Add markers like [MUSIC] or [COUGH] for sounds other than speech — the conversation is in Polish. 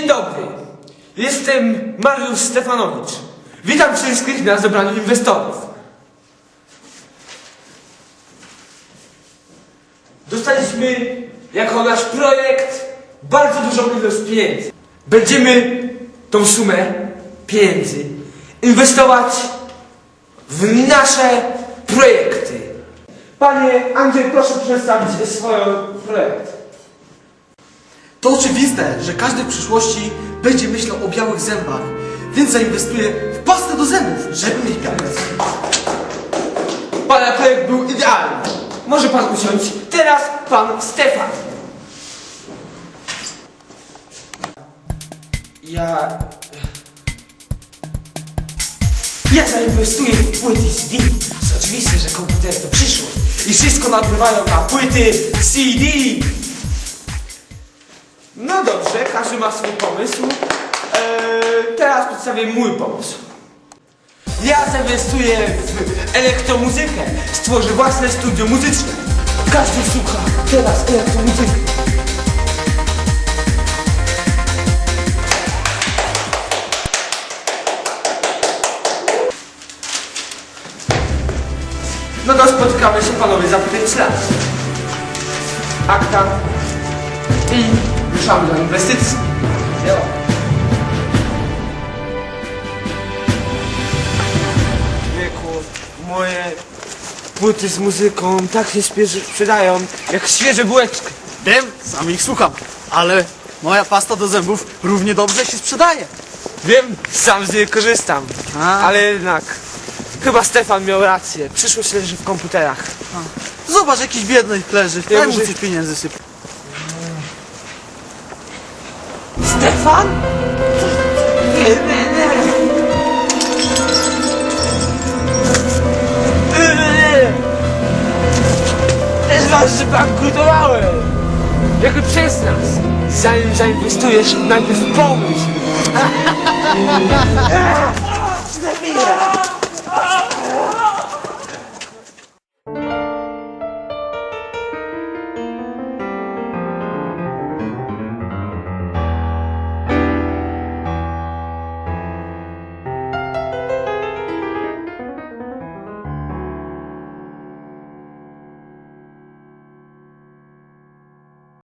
dobry. Jestem Mariusz Stefanowicz. Witam wszystkich na zebraniu inwestorów. Dostaliśmy jako nasz projekt bardzo dużą ilość pieniędzy. Będziemy tą sumę pieniędzy inwestować w nasze projekty. Panie Andrzej, proszę przedstawić swój projekt. To oczywiste, że każdy w przyszłości będzie myślał o białych zębach, więc zainwestuje w pastę do zębów, żeby mieć białe zęby. Pana projekt był idealny. Może pan usiąść. Teraz pan Stefan. Ja... Ja zainwestuję w płyty CD. To oczywiste, że komputery to przyszłość. I wszystko nagrywają na płyty CD. No dobrze, każdy ma swój pomysł. Eee, teraz przedstawię mój pomysł. Ja zainwestuję w elektromuzykę. Stworzę własne studio muzyczne. Każdy słucha teraz elektromuzyki. No to spotykamy się panowie za 5 lat. Akta i ruszamy do inwestycji. Wieku, moje płyty z muzyką tak się sprzedają, jak świeże bułeczki. Wiem, sam ich słucham, ale moja pasta do zębów równie dobrze się sprzedaje. Wiem, sam z niej korzystam, A. ale jednak, chyba Stefan miał rację, przyszłość leży w komputerach. Zobacz, jakiś biedny leży, Ja daj mu muszę- coś pieniędzy syp. Stefan? Też was, że bankrutowałem. Jako przez nas. Zanim zainwestujesz, najpierw pomyśl. [LAUGHS] Zabijaj.